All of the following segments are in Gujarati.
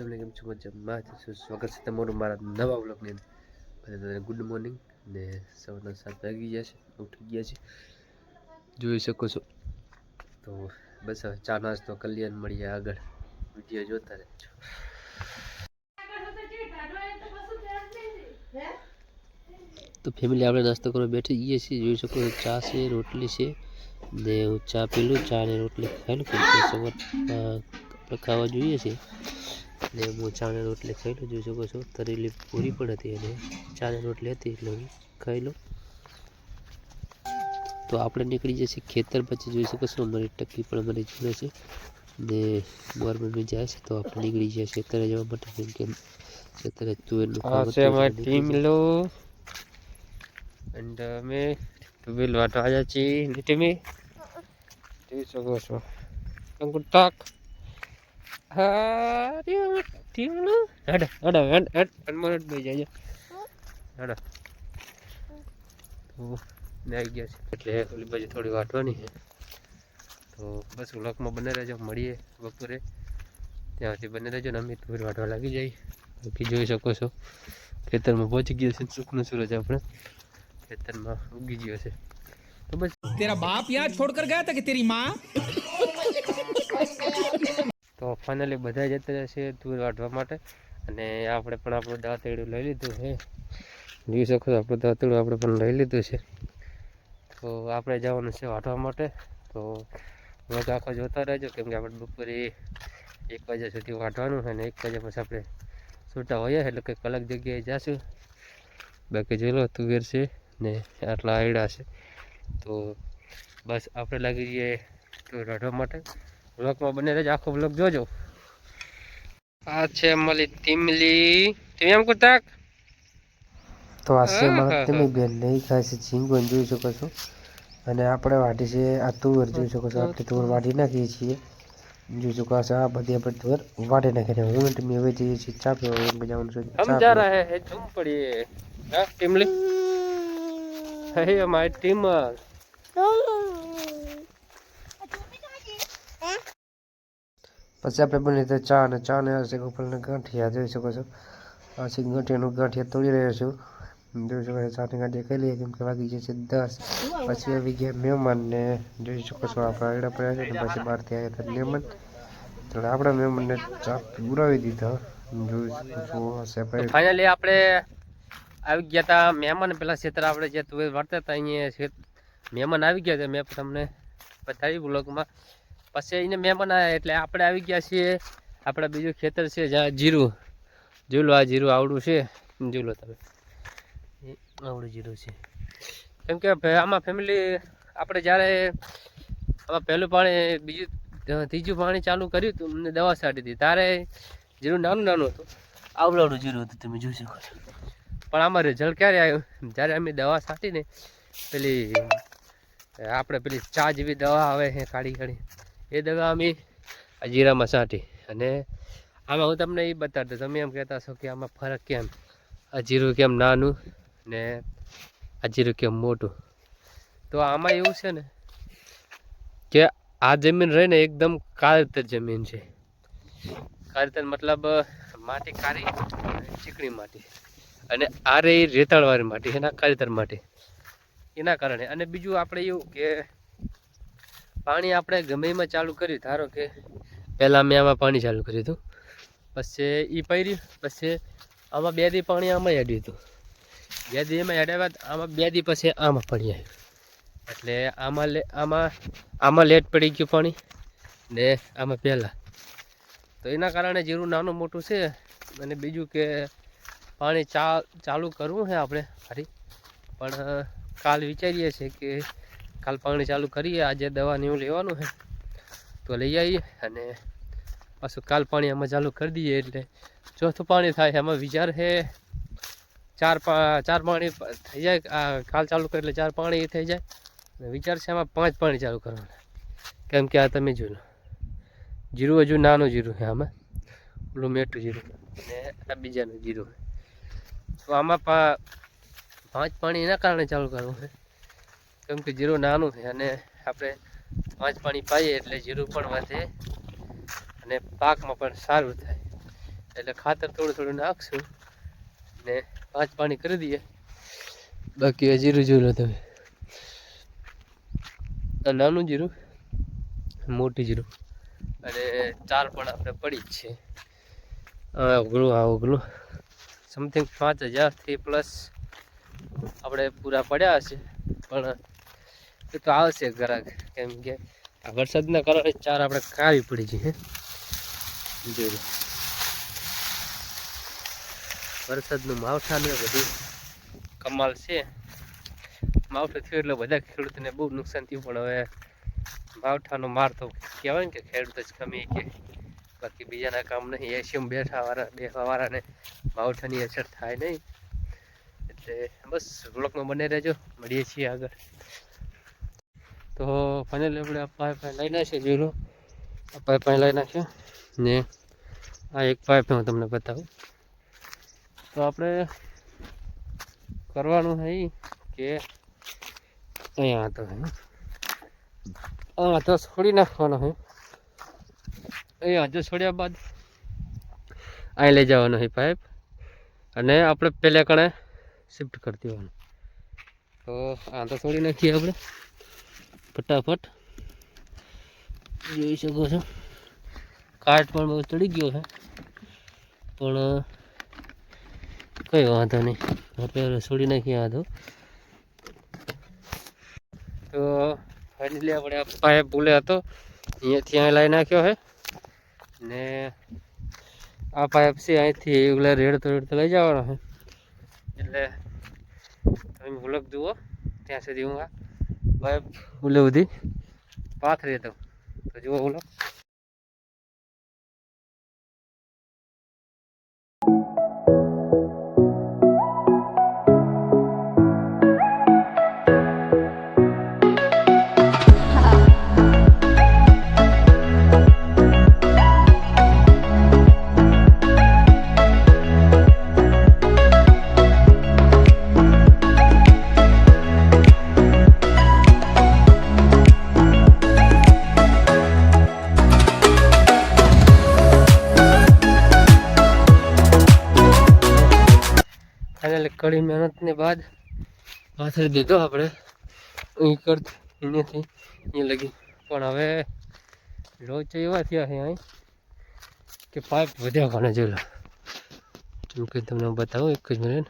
તમને કેમ છો મજામાં છું સ્વાગત છે તમારું મારા નવા બ્લોગની અંદર ગુડ મોર્નિંગ ને સવારના સાત વાગી ગયા છે ઉઠી ગયા છે જોઈ શકો છો તો બસ હવે ચા નાસ્તો કલ્યાણ મળીએ આગળ વીડિયો જોતા રહેજો તો ફેમિલી આપણે નાસ્તો કરવા બેઠી ગઈએ છીએ જોઈ શકો છો ચા છે રોટલી છે ને હું ચા પીલું ચા ને રોટલી ખાઈ લઉં સવાર આપણે ખાવા જોઈએ છે ને હું ચા રોટલી ખાઈ લઉં જોઈ શકો છો તરેલી પૂરી પણ હતી અને ચા રોટલી હતી એટલે હું ખાઈ લઉં. તો આપણે નીકળી જશે ખેતર પછી જોઈ શકો છો અમારી ટકી પણ અમારી જોડે છે. ને મારી મમ્મી જાય છે તો આપણે નીકળી જઈએ ખેતરે જવા માટે કેમ કે ખેતરે તુવેરનું નીકળી લો. and અમે તુવેર વાટવા આવ્યા છીએ. ટીમે? જોઈ શકો છો. અંકુર તાક. હાર્યું ટીમનું હડ હડ હડ હડ જાય હડ તો આવી ગયા છે એટલે ઓલી બાજુ થોડી વાંટવાની છે તો બસ. વ્લોગમાં બને રહેજો મળીએ બપોરે ત્યાંથી બને રહેજો ને અમે થોડી વાટવા લાગી જઈએ બાકી જોઈ શકો છો ખેતરમાં પહોંચી ગયો છે સુખનું સુરજ આપણે ખેતરમાં ઉગી ગયો છે તો બસ તેરા બાપ યાદ છોડ કર ગયા હતા કે તેરી માં? તો ફાઇનલી બધા જતા જશે તુર વાટવા માટે. અને આપણે પણ આપણું દાંતેડું લઈ લીધું છે. જોઈ શકો છો, આપણું દાંતેડું આપણે પણ લઈ લીધું છે. તો આપણે જવાનું છે વાઢવા માટે. તો વ્લોગ આખો જોતા રહેજો, કેમ કે આપણે બપોરે એક વાગ્યા સુધી વાઢવાનું છે અને એક વાગ્યા પછી આપણે છૂટા હોઈએ એટલે કંઈક અલગ જગ્યાએ જઈશું બાકી જોઈ લો, તુવેર છે ને આટલા આયડા છે. તો બસ આપણે લાગી જઈએ તો વાટવા માટે. બ્લોકમાં બને રહેજો આખો બ્લોક જોજો. આ છે મળી તીમલી તમે એમ કરતા તો આ છે મળી તીમલી બેન નહીં ખાય છે ઝીંગો જોઈ શકો છો. અને આપણે વાટી છે આ તુવર જોઈ શકો છો. આપણે તુવર વાટી નાખીએ છીએ. જોઈ શકો છો આ બધી આપણે તુવર વાટી નાખી હું તમે હવે જઈએ છીએ ચા પીવા મજાવાનું છે. સમજા રહે હે જમ પડીએ. હા ટીમલી? હે માય ટીમર પછી આપણે બની તો ચા અને ચા ને આ છે ગોપાલને ગાંઠિયા જોઈ શકો છો. આ ગાંઠિયાનું ગાંઠિયા તોડી રહ્યો છું. જોઈ શકો છો ચાની ગાંઠિયા ખાઈ લઈએ કેમ કે વાગી છે દસ. પછી આવી ગયા મહેમાનને જોઈ શકો છો આપણા આગળ પડ્યા છે ને પછી બહારથી આવ્યા હતા મહેમાન. તો આપણા મહેમાનને ચા પીવડાવી દીધા. જોઈ શકો છો ફાઇનલી આપણે આવી ગયા હતા મહેમાન. પેલા ક્ષેત્ર આપણે જે તું વાળતા હતા અહીંયા મહેમાન આવી ગયા હતા મેં તમને બતાવી બ્લોગમાં પછી એને મહેમાન આવ્યા એટલે આપણે આવી ગયા છીએ. આપણે બીજું ખેતર છે જ્યાં જીરું. જોઈ આ જીરું આવડું છે. જોઈ તમે. આવડું જીરું છે. કેમ કે આમાં ફેમિલી આપણે જ્યારે આમાં પહેલું પાણી, બીજું ત્રીજું પાણી ચાલુ કર્યું હતું, અમને દવા છાંટી હતી. ત્યારે જીરું નાનું નાનું હતું. આવડાવડું જીરું હતું, તમે જોઈ શકો છો. પણ આમાં રિઝલ્ટ ક્યારે આવ્યું? જ્યારે અમે દવા છાંટીને પેલી, આપણે પેલી ચા જેવી દવા આવે છે, કાઢી કાળી એ દવા અમે જીરામાં છાંટી. અને આમાં હું તમને એ બતાડતો, તમે એમ કહેતા છો કે આમાં ફરક કેમ? આ જીરું કેમ નાનું ને આ જીરું કેમ મોટું? તો આમાં એવું છે ને કે આ જમીન રહીને એકદમ કાળતર જમીન છે. કાળતર મતલબ માટી કારી ચીકણી માટી. અને આ રે રેતાળવાળી માટી, એના કાળતર માટી. એના કારણે. અને બીજું આપણે એવું કે પાણી આપણે ગમે એમાં ચાલુ કર્યું. ધારો કે પહેલાં મેં આમાં પાણી ચાલુ કર્યું હતું. પછી એ પહેર્યું પછી આમાં બે દી પાણી આમાં અડ્યું હતું. બે દી એમાં અડાવ્યા બાદ આમાં બે દી પછી આમાં પાણી આવ્યું. એટલે આમાં લે, આમાં આમાં લેટ પડી ગયું પાણી ને આમાં પહેલાં. તો એના કારણે જીરું નાનું મોટું છે અને બીજું કે પાણી ચા, ચાલુ કરવું છે આપણે ફરી. પણ કાલ વિચારીએ છીએ કે કાલ પાણી ચાલુ કરીએ. આજે દવા ને એવું લેવાનું છે. તો લઈ આવીએ અને પાછું કાલ પાણી આમાં ચાલુ કરી દઈએ એટલે ચોથું પાણી થાય એમાં વિચાર છે ચાર ચાર પાણી થઈ જાય. આ કાલ ચાલુ કરે એટલે ચાર પાણી થઈ જાય. અને વિચાર છે એમાં પાંચ પાણી ચાલુ કરવાના. કેમ કે આ તમે જોઈ લો. જીરું હજુ નાનું જીરું છે આમાં. ઓલું મેઠું જીરું. અને આ બીજાનું જીરું તો આમાં પાંચ પાણી એના કારણે ચાલુ કરવું છે. કેમ કે જીરું નાનું છે અને આપણે પાંચ પાણી પાઈએ એટલે જીરું પણ વધે અને પાકમાં પણ સારું થાય. એટલે ખાતર થોડું થોડું નાખશું ને પાંચ પાણી કરી દઈએ. બાકી જીરું જોઈ લો તમે. નાનું જીરું, મોટી જીરું. અને ચાર પણ આપણે પડી જ છે. આ ઓગળું આ ઓગળું. સમથિંગ પાંચ હજારથી પ્લસ આપણે પૂરા પડ્યા હશે. પણ એ તો આવશે ઘરાક કેમ કે આ વરસાદના કારણે ચાર આપણે કાવી પડી છે જોઈ વરસાદનું માવઠા ને બધું કમાલ છે. માવઠું થયું એટલે બધા ખેડૂતોને બહુ નુકસાન થયું, પણ હવે માવઠાનો માર તો કહેવાય ને કે ખેડૂત જ કમી કે બાકી બીજાના કામ નહીં. એસીમ બેઠા વાળા બેઠા વાળાને માવઠાની અસર થાય નહીં. એટલે બસ, બ્લોકમાં બને રહેજો. મળીએ છીએ આગળ. તો ફાઇનલી આપણે આ પાઇપ લઈ નાખીએ લો આ પાઇપ લઈ નાખ્યો ને આ એક પાઇપ હું તમને બતાવું. તો આપણે કરવાનું છે કે અહીંયા તો હે. તો છોડી નાખવાનો છે અહીંયા હજુ છોડ્યા બાદ અહીં લઈ જવાનો છે પાઇપ અને આપણે પહેલાં કણે શિફ્ટ કરી દેવાનું. તો આ તો છોડી નાખીએ આપણે. ફટાફટ. જોઈ શકો છો. કાટ પણ બહુ ચડી ગયો છે. પણ, કઈ વાંધો નહીં. આપણે છોડી નાખીએ વાંધો તો. ફાઇનલી આપણે પાઇપ ભૂલે હતો. અહીંયાથી અહીં લઈ નાખ્યો છે. ને આ પાઇપ છે અહીંથી ઓલા રેડ તો રેડ તો લઈ જવાનો છે. એટલે તમે ભૂલક જુઓ. ત્યાં સુધી હું આ પાઇપ ઓલે બધી? પાથરી દઉં તો જુઓ ઓલો મહેનતની બાદ પાથરી દીધો આપણે. અહીં કરતી અહીંયાથી અહીંયા લગી. પણ હવે લોચો એવા થયા અહીં. કે પાઇપ વધ્યા ઘણા લો જેમ કે તમને બતાવું, એક જ મિનિટ.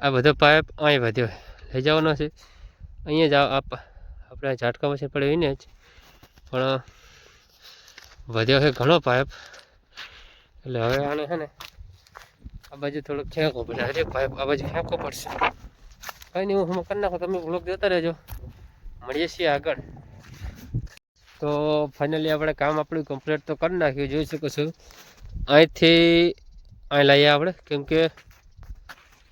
આ બધો પાઇપ અહીં વધ્યો લઈ જવાનો છે. અહીંયા જ આપ આપણે ઝાટકા છે પડે એને જ. પણ વધ્યો છે ઘણો પાઇપ. એટલે હવે આને છે ને આ બાજુ થોડુંક ફેંકો પડે અરે ભાઈ, આ બાજુ ફેંકો પડશે. કંઈ નહીં, હું કરી નાખું. તમે બ્લોક જોતા રહેજો. મળીએ છીએ આગળ. તો ફાઇનલી આપણે કામ આપણું કમ્પ્લીટ તો કરી નાખ્યું, જોઈ શકો છો. અહીંથી અહીં લઈએ આપણે, કેમ કે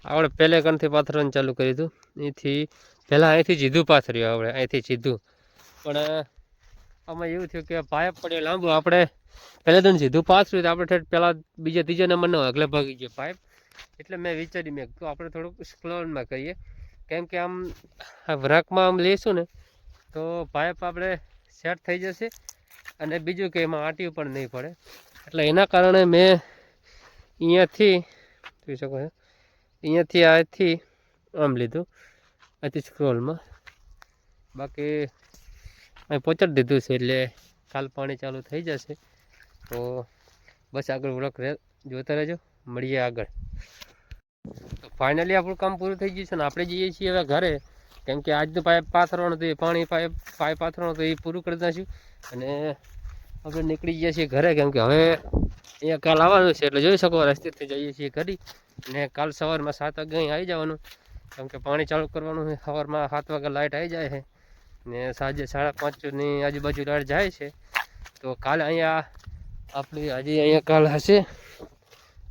આપણે પહેલે કણથી પાથરવાનું ચાલુ કર્યું દીધું અહીંથી પહેલાં અહીંથી જીધું પાથર્યું આપણે, અહીંથી સીધું. પણ આમાં એવું થયું કે પાઇપ પડ્યો, લાંબુ. આપણે પહેલાં તો સીધું પાથર્યું તો આપણે ઠેઠ પહેલાં બીજા, ત્રીજા નંબરનો અગલે ભાગી ગયો પાઇપ એટલે મેં વિચાર્યું, મેં તો આપણે થોડુંક સ્લોનમાં કરીએ. કેમ કે આમ, આ વરાકમાં આમ લઈશું ને, તો પાઇપ આપણે સેટ થઈ જશે. અને બીજું કે એમાં આંટીયું પણ નહીં પડે. એટલે એના કારણે મેં અહીંયાથી, જોઈ શકો છો, અહીંયાથી આથી આમ લીધું, અહીંથી સ્ક્રોલમાં બાકી અહીં પહોંચાડી દીધું છે એટલે કાલ પાણી ચાલુ થઈ જશે. તો બસ આગળ વ્લોગ જોતા રહેજો. મળીએ આગળ. તો ફાઇનલી આપણું કામ પૂરું થઈ ગયું છે ને આપણે જઈએ છીએ હવે ઘરે. કેમ કે આજનું પાઇપ પાથરવાનું હતું, એ પાણી પાઇપ પાઇપ પાથરવાનું હતું, એ પૂરું કરી નાખ્યું. અને આપણે નીકળી ગયા છીએ ઘરે. કેમ કે હવે અહીંયા કાલ આવવાનું છે એટલે જોઈ શકો રસ્તેથી જઈએ છીએ ઘરે અને કાલ સવારમાં સાત વાગે અહીં આવી જવાનું. કેમ કે પાણી ચાલુ કરવાનું સવારમાં સાત વાગે લાઇટ આવી જાય છે. ને સાંજે સાડા પાંચની આજુબાજુ લાઇટ જાય છે. તો કાલે અહીંયા આપણી હજી અહીંયા કાલ હશે.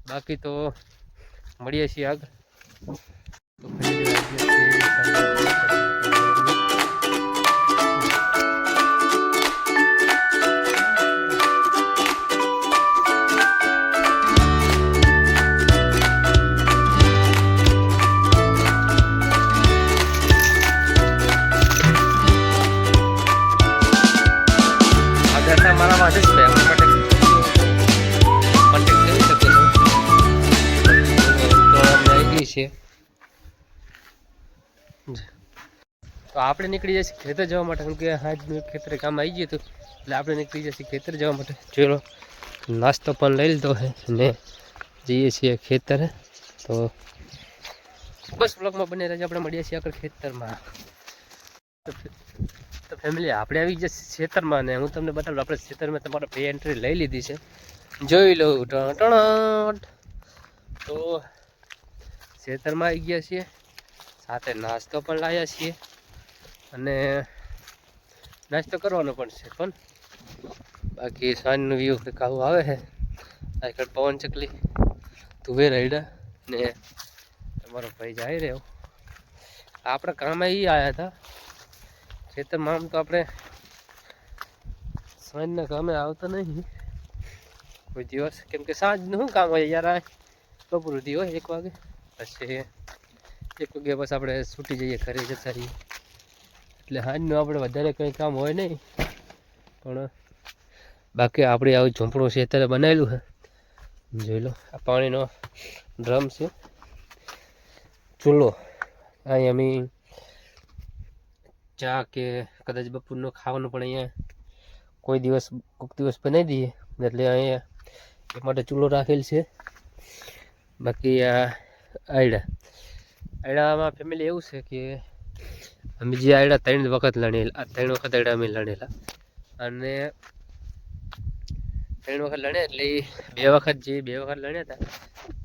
બાકી તો મળીએ છીએ આગળ. તો તો આપણે નીકળી જઈશું ખેતર જવા માટે. કેમ કે આજનું ખેતરે કામ આવી ગયું હતું. એટલે આપણે નીકળી જઈશું ખેતર જવા માટે. ચલો નાસ્તો પણ લઈ લીધો છે ને જઈએ છીએ ખેતરે. તો બસ બ્લોગમાં બને રહેજો. આપણે મળીએ છીએ આગળ ખેતરમાં. તો ફેમિલી આપણે આવી ગયા ખેતરમાં ને હું તમને બતાવું, આપણે ખેતરમાં તમારે બે એન્ટ્રી લઈ લીધી છે. જોઈ લઉં ટણ. તો ખેતરમાં આવી ગયા છીએ. સાથે નાસ્તો પણ લાવ્યા છીએ. અને નાસ્તો કરવાનો પણ છે પણ. બાકી સાંજનું વ્યૂ કંઈક આવું આવે છે. આજકાલ પવન ચકલી તુવેર રાયડા ને તમારો ભાઈ જાય રહ્યો. આપણે કામે એ આવ્યા હતા. ખેતરમાં આમ તો આપણે સાંજના કામે આવતા નહીં. કોઈ દિવસ, કેમ કે સાંજનું શું કામ હોય યાર બપોર સુધી હોય એક વાગે. પછી એક વાગે બસ આપણે છૂટી જઈએ, ઘરે જતા રહીએ. એટલે હાજનું આપણે વધારે કંઈ કામ હોય નહીં. પણ બાકી આપણે આવું ઝૂંપડું છે અત્યારે બનાવેલું છે. જોઈ લો, આ પાણીનો ડ્રમ છે. ચૂલો, અહીં અમે ચા કે કદાચ બપોરનું ખાવાનું પણ અહીંયા કોઈ દિવસ, કોઈક દિવસ બનાવી દઈએ. એટલે અહીંયા એ માટે ચૂલો રાખેલ છે. બાકી આ આયડા. આયડામાં ફેમિલી એવું છે કે અમે જે આડા ત્રણ વખત લણેલા ત્રણ વખત આડા અમે લણેલા. અને ત્રણ વખત લણ્યા એટલે બે વખત જે બે વખત લણ્યા હતા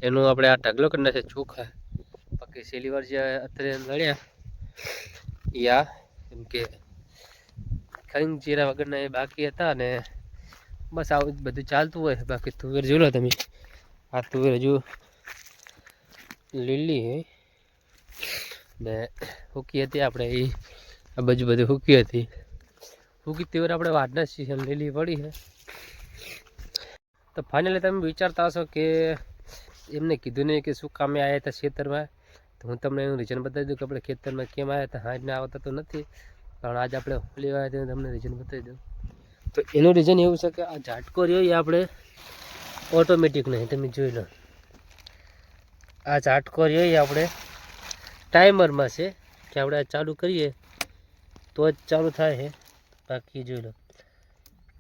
એનું આપણે આ ઢગલો કરી નાખે ચોખા. બાકી છેલ્લી વાર જે અત્યારે લણ્યા યા કેમ કે ખંગ જીરા વગરના એ બાકી હતા અને બસ આવું બધું ચાલતું હોય. બાકી તુવેર જોઈ લો તમે. આ તુવેર હજુ લીલી હે. ને હુકી હતી આપણે એ આ બાજુ બધી હુકી હતી. હુકી તુવેર આપણે વાડના સિઝન લીલી પડી છે. તો ફાઇનલી તમે વિચારતા હશો કે એમને કીધું નહીં કે શું કામે આવ્યા હતા ખેતરમાં? તો હું તમને એનું રીઝન બતાવી દઉં કે આપણે ખેતરમાં કેમ આવ્યા હતા? હાજને આવતા તો નથી, પણ આજ આપણે લેવા આવ્યા હતા તમને રીઝન બતાવી દઉં. તો એનું રીઝન એવું છે કે આ ઝાટકો રહ્યો એ આપણે ઓટોમેટિક નહીં, તમે જોઈ લો. આ ઝાટકો રહ્યો એ આપણે ટાઈમરમાં છે કે આપણે ચાલુ કરીએ, તો જ ચાલુ થાય છે. બાકી જોઈ લો.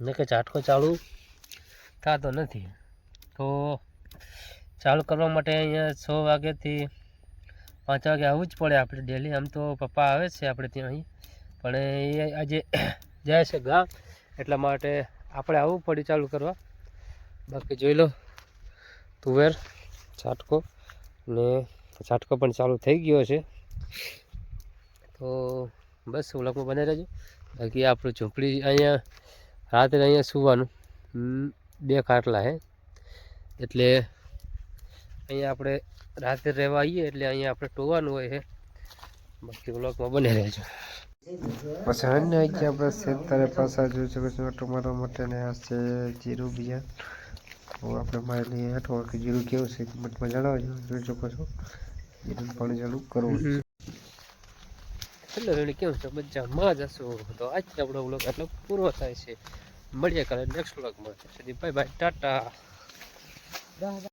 ને કે ઝાટકો ચાલુ થતો નથી. તો ચાલુ કરવા માટે અહીંયા છ વાગ્યાથી પાંચ વાગે આવવું જ પડે આપણે ડેલી આમ તો પપ્પા આવે છે આપણે ત્યાં અહીં. પણ એ આજે જાય છે ગામ, એટલા માટે આપણે આવવું પડે ચાલુ કરવા. બાકી જોઈ લો તુવેર છાટકો ને છાટકો પણ ચાલુ થઈ ગયો છે. તો બસ વ્લોગમાં બને રહેજો. બાકી આપણું ઝૂંપડી અહીંયા રાત્રે અહીંયા સુવાનું. બે ખાટલા હે. એટલે અહીંયા આપણે રાત્રે રહેવા આવીએ એટલે અહીંયા આપણે ટોવાનું હોય છે બાકી વ્લોગમાં બને રહેજો. પછી અન્ય ગયા આપણે સેતારે પાછા જોઈ શકો છો માટે ને આ છે જીરું બિયા તો આપણે મારી લઈએ કે જીરું કેવું છે કમેન્ટમાં જણાવજો. જોઈ શકો છો. જીરું પાણી ચાલુ કરવું. એટલે એને કેમ છે? મજામાં જશો તો આજથી આપણો વ્લોગ એટલો પૂરો થાય છે. મળીએ કાલે નેક્સ્ટ વ્લોગમાં સુધી બાય બાય, ટાટા.